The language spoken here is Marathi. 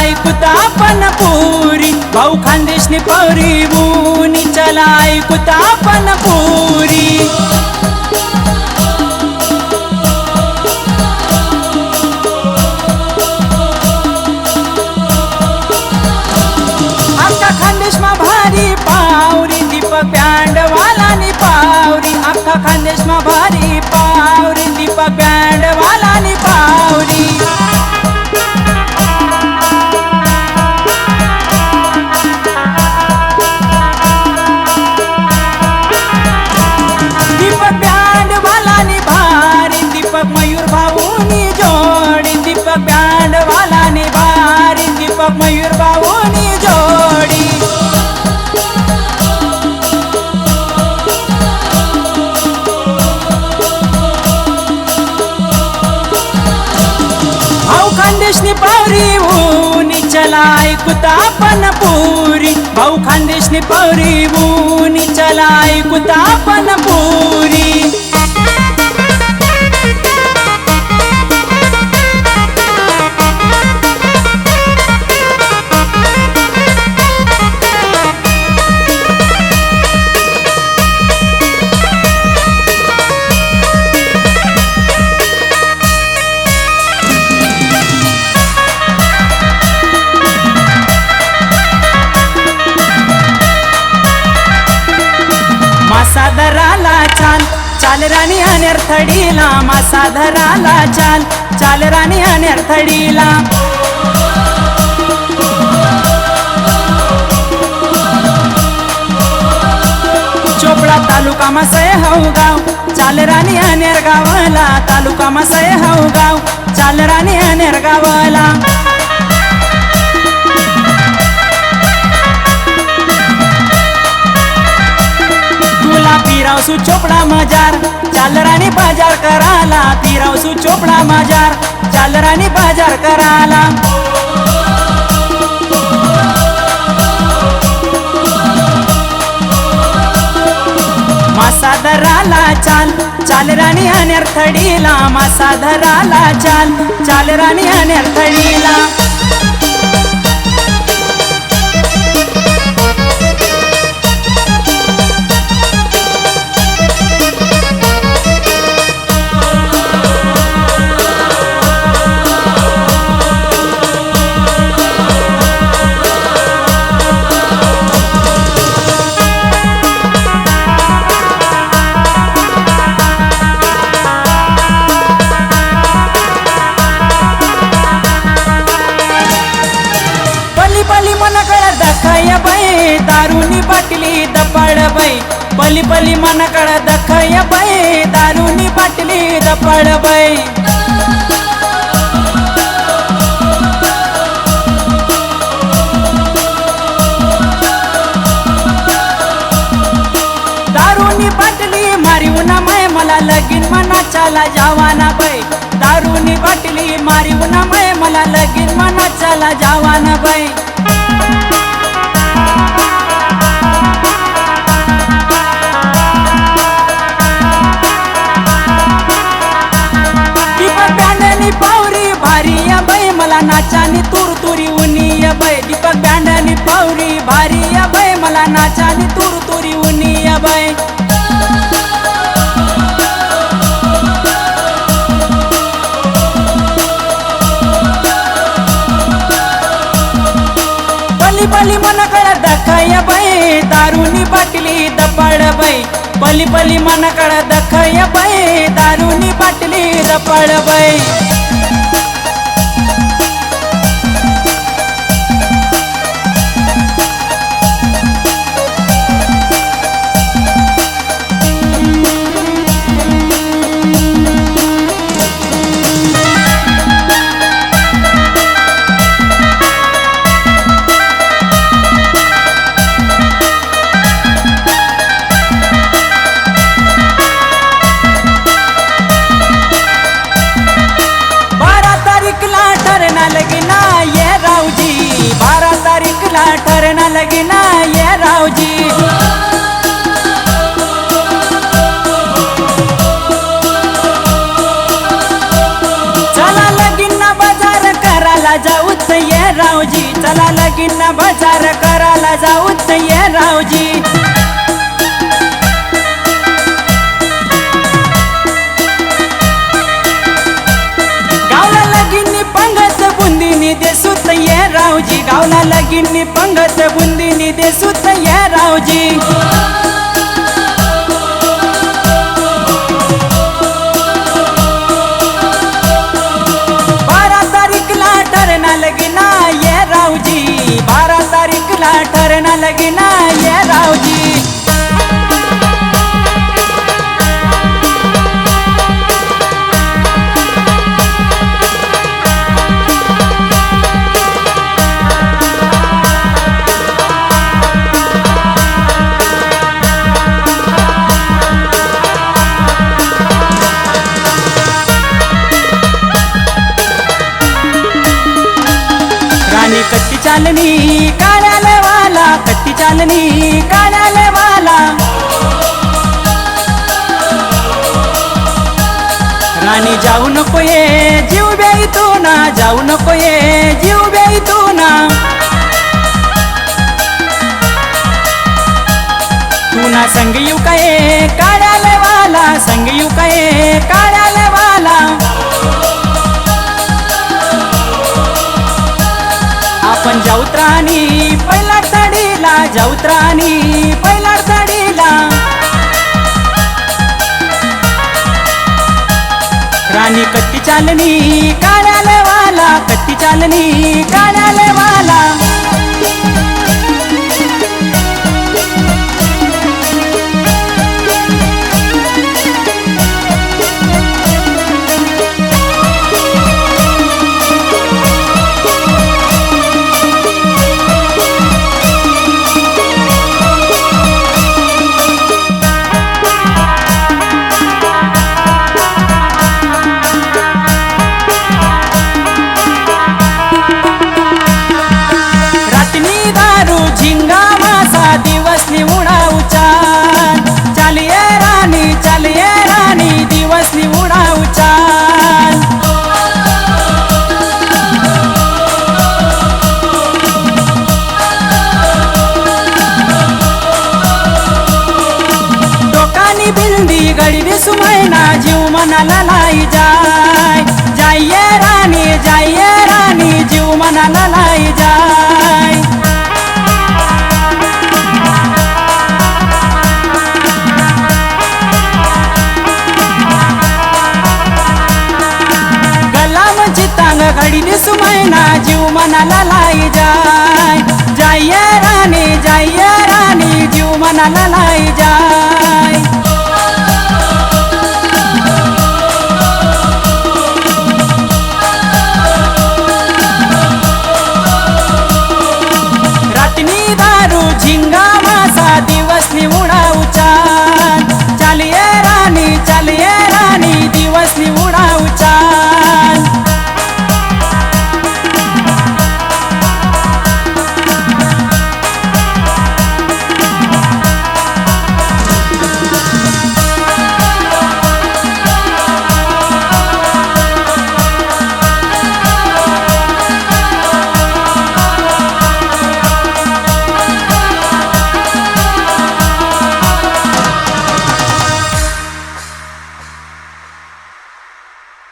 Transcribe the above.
ऐकुता पण पुरी. भाऊ खानदेशने पावरी बुनी चला ऐकुता पण पुरी. आमच्या खानदेश मा भारी पा पावरी ऊनी चला ऐकुता पण पुरी. भाऊ खानदेशनी पावरी ऊनी चला ऐकुता पण पुरी. चाल राणी अनेर थडीला मासा धराला चाल. चाल राणी अनेर थडीला चोपडा तालुका मसय हऊ गाव. चाल राणी अनेर गावाला तालुका मसय हऊ गाव. चाल राणी अनेर गावाला तुला चोपडा मजार. चाल राणी बाजार कराला पिरावसू चोपडा मजार. चाल राणी बाजार कराला. मासा धराला चाल चाल राणी अनेर मासा धराला चाल चाल राणी दखय बाई दारुनी बाटली दपड बाई. पली पली मन कळ दखय बाई दारुनी बाटली दपड बाई. दारूनी बाटली मारिऊन मय मला लगीन मना चाला जावाना बाई. दारूनी बाटली मारिऊन मय मला लगीन मना चाला जावाना बाई. नाचानी तूर तुरी उनी या बाई. दीपक बँडनी पावरी भारी या बाई. मला नाचानी तूर तुरी उनी या बाई. पली पली मन कळ दखय बाई. दारुनी बाटली दपाड बाई. पली पली मन कळ दखय बाई. दारुनी बाटली दपाड बाई. तारीखला ठरना लगीना ये रावजी. चला लगीन ये रावजी. चला लगीन बाजार करायला जाऊत ये रावजी. रावजी लगिनी लगीन पंगत दे देसूत ये रावजी. बारा तारीखला ठरणा लगिना ये रावजी. बारा तारीखला ठरणा लगिना ये रावजी. कट्टी चालनी काढाले वाला कट्टी चालनी काढाले वाला राणी जाऊ नको ये जीव तू ना जाऊ नको ये जीव तू ना. तू ना संग येऊ काय काढाले वाला संग येऊ काय का जाऊत्राणी पहिला साडीला जाऊत राणी पहिला साडीला. राणी कट्टी चालनी काढाले वाला कट्टी चालनी काढाले वाला मनाला लाई जाय. जाय राणी जाय राणी जीव मनाला लाई जाय. गलाम चितांग घडी सुमैना जीव मनाला लाई जाय. जाय राणी जाय राणी जीव मनाला लाई जाय.